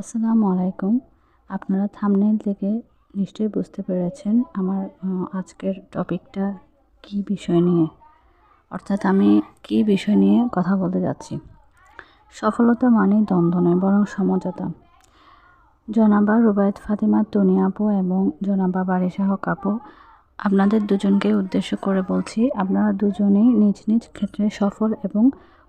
আসসালামু আলাইকুম। আপনারা থামনেল থেকে নিশ্চয়ই বুঝতে পেরেছেন আমার আজকের টপিকটা কি বিষয় নিয়ে। অর্থাৎ আমি কি বিষয় নিয়ে কথা বলতে যাচ্ছি। সফলতা মানে দ্বন্দ্ব নয়, বরং সমঝোতা। জনাবা রুবায়ত ফাতিমা তনি আপু এবং জনাবা বারিশা হক আপু আপনাদের দুজনকে উদ্দেশ্য করে বলছি, আপনারা দুজনেই নিজ নিজ ক্ষেত্রে সফল এবং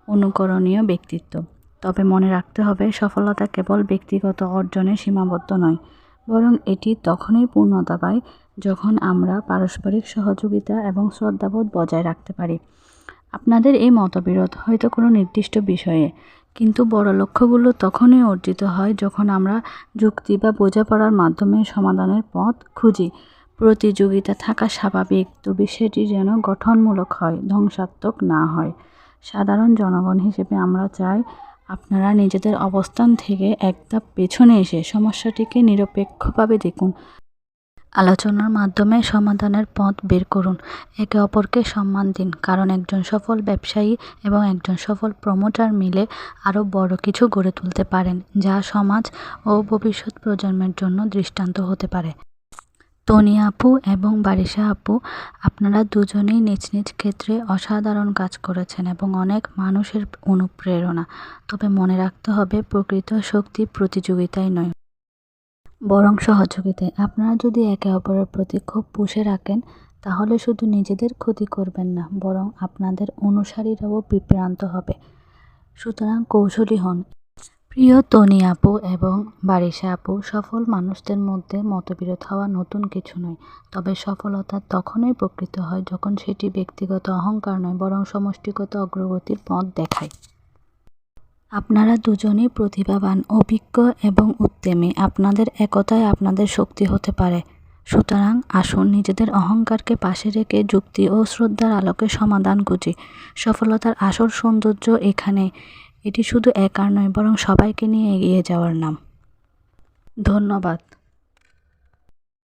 অনুকরণীয় ব্যক্তিত্ব। তবে মনে রাখতে হবে, সফলতা কেবল ব্যক্তিগত অর্জনে সীমাবদ্ধ নয়, বরং এটি তখনই পূর্ণতা পায় যখন আমরা পারস্পরিক সহযোগিতা এবং শ্রদ্ধাবোধ বজায় রাখতে পারি। আপনাদের এই মতবিরোধ হয়তো কোনো নির্দিষ্ট বিষয়ে, কিন্তু বড় লক্ষ্যগুলো তখনই অর্জিত হয় যখন আমরা যুক্তি বা বোঝাপড়ার মাধ্যমে সমাধানের পথ খুঁজি। প্রতিযোগিতা থাকা স্বাভাবিক, তবে সেটি যেন গঠনমূলক হয়, ধ্বংসাত্মক না হয়। সাধারণ জনগণ হিসেবে আমরা চাই আপনারা নিজেদের অবস্থান থেকে এক ধাপ পেছনে এসে সমস্যাটিকে নিরপেক্ষভাবে দেখুন। আলোচনার মাধ্যমে সমাধানের পথ বের করুন। একে অপরকে সম্মান দিন। কারণ একজন সফল ব্যবসায়ী এবং একজন সফল প্রমোটার মিলে আরও বড় কিছু গড়ে তুলতে পারেন, যা সমাজ ও ভবিষ্যৎ প্রজন্মের জন্য দৃষ্টান্ত হতে পারে। তনি আপু এবং বারিশা আপু, আপনারা দুজনেই নিজ নিজ ক্ষেত্রে অসাধারণ কাজ করেছেন এবং অনেক মানুষের অনুপ্রেরণা। তবে মনে রাখতে হবে, প্রকৃত শক্তি প্রতিযোগিতায় নয়, বরং সহযোগিতায়। আপনারা যদি একে অপরের প্রতি খুব পুষে রাখেন, তাহলে শুধু নিজেদের ক্ষতি করবেন না, বরং আপনাদের অনুসারীরাও বিভ্রান্ত হবে। সুতরাং কৌশলী হন। প্রিয় তনি আপু এবং বারিশা আপু, সফল মানুষদের মধ্যে মতবিরোধ হওয়া নতুন কিছু নয়। তবে সফলতা তখনই প্রকৃত হয় যখন সেটি ব্যক্তিগত অহংকার নয়, বরং সমষ্টিগত অগ্রগতির পথ দেখায়। আপনারা দুজনেই প্রতিভাবান, অভিজ্ঞ এবং উদ্যমী। আপনাদের একতাই আপনাদের শক্তি হতে পারে। সুতরাং আসুন নিজেদের অহংকারকে পাশে রেখে যুক্তি ও শ্রদ্ধার আলোকে সমাধান খুঁজি। সফলতার আসল সৌন্দর্য এখানে এটি শুধু একার নয় বরং সবাইকে নিয়ে এগিয়ে যাওয়ার নাম। ধন্যবাদ।